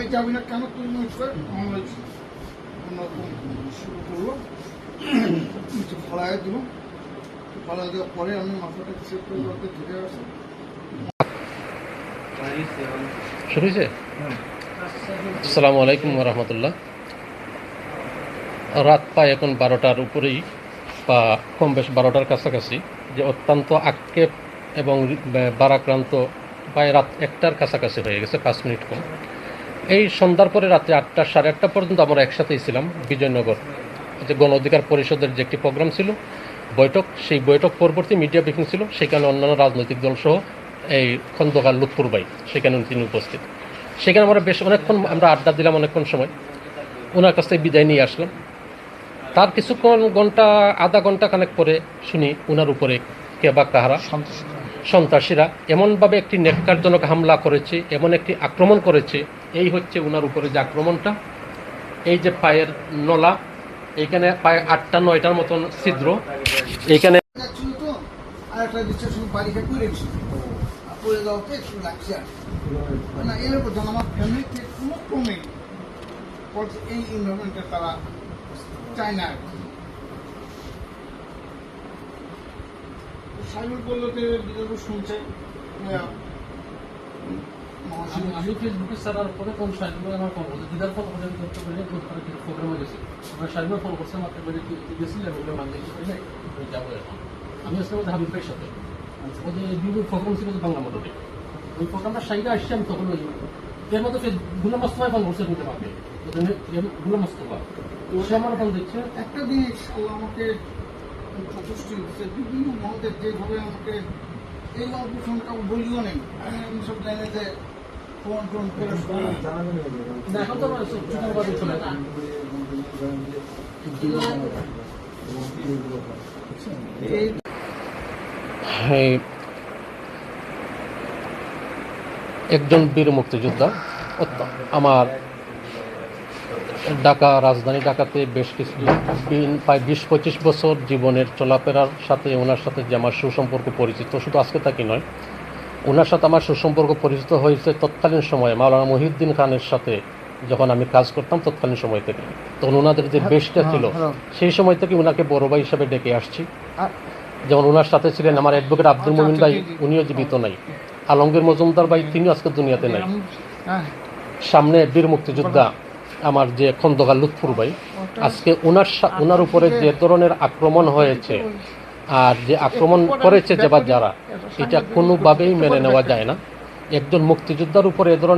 এই আসসালামু আলাইকুম রহমতুল্লাহ রাত প্রায় এখন বারোটার উপরেই বা কম বেশ বারোটার কাছাকাছি, যে অত্যন্ত আক্ষেপ এবং বারাক্রান্ত প্রায় রাত একটার কাছাকাছি হয়ে গেছে, পাঁচ মিনিট কম। এই সন্ধ্যার পরে রাত্রে আটটা, সাড়ে আটটা পর্যন্ত আমরা একসাথেই ছিলাম বিজয়নগর। যে গণ অধিকার পরিষদের যে একটি প্রোগ্রাম ছিল, বৈঠক, সেই বৈঠক পরবর্তী মিডিয়া ব্রিফিং ছিল, সেখানে অন্যান্য রাজনৈতিক দল সহ এই খন্দকার লুৎপুর ভাই, সেখানে তিনি উপস্থিত। সেখানে আমরা বেশ অনেকক্ষণ আমরা আড্ডা দিলাম অনেকক্ষণ সময়। ওনার কাছ থেকে বিদায় নিয়ে আসলাম। তার কিছুক্ষণ, ঘণ্টা, আধা ঘণ্টা খানেক পরে শুনি ওনার উপরে কে বা কাহারা। সন্ত্রাসীরা এমনভাবে একটি নেককারজনক হামলা করেছে, এমন একটি আক্রমণ করেছে, এই হচ্ছে ওনার উপরে যে আক্রমণটা। এই যে পায়ের নলা, এইখানে পায়ে আটটা, নয়টার মতন ছিদ্র। এইখানে যাচ্ছিল তো আর একটা রেজিস্ট্রেশন বাড়িতে করে দিয়েছি আর করে দেওয়াতে একটু লাগছে আর কি। না এর উপর আমার ফ্যামিলিতে কোনো ক্রমেই পর- এই ইনভলভমেন্টে তারা চায় না সাইবুল বলল যে শুনছে। আমি ফেসবুকে ছাড়ার পরে কোন আমার ফোন করছে দিদার ফোন করে ধরতে পারি প্রোগ্রামে গেছি ফোন করছে মাত্র বলে বলে মানে কিছু করি নাই? যাব এখন। আমি আসলে ভাইয়ের সাথে। ওই যে প্রোগ্রাম ছিল বাংলা মোটরে ওই প্রোগ্রামটা সাইডে আসছি আমি তখন ওই এর মধ্যে গুলাম মোস্তফায় ফোন করছে আমাকে গুলাম মোস্তফা তো সে আমার ফোন দিচ্ছে একটা জিনিস আল্লাহ আমাকে বিভিন্ন যেভাবে আমাকে এই বলিও নেই আমি আমি সব জানি যে ফোন টোন করে না, তো আমার সব ছুটির বাদে চলে যায়। এই এই একজন বীর মুক্তিযোদ্ধা আমার ঢাকা রাজধানী ঢাকাতে বেশ কিছু প্রায় বিশ পঁচিশ বছর জীবনের চলাফেরার সাথে ওনার সাথে যে আমার সুসম্পর্ক পরিচিত শুধু আজকে তাকি নয় ওনার সাথে আমার সুসম্পর্ক পরিচিত হয়েছে তৎকালীন সময়ে মাওলানা মহিউদ্দিন খানের সাথে যখন আমি কাজ করতাম তৎকালীন সময় থেকে। তখন ওনাদের যে বেশটা ছিল সেই সময় থেকে ওনাকে বড় ভাই হিসাবে ডেকে আসছি। যেমন ওনার সাথে ছিলেন আমার অ্যাডভোকেট আব্দুল আচ্ছা, মমিন আচ্ছা, ভাই। উনিও জীবিত নাই। আলমগীর মজুমদার ভাই তিনিও আজকে দুনিয়াতে নাই। হ্যাঁ। সামনে বীর মুক্তিযোদ্ধা আমার যে খন্দকার লুৎফুর ভাই আজকে ওনার ওনার উপরে যে ধরনের আক্রমণ হয়েছে আর যে আক্রমণ করেছে যে বা যারা এটা কোনোভাবেই মেনে নেওয়া যায় না। একজন মুক্তিযোদ্ধার উপরে এ ধরনের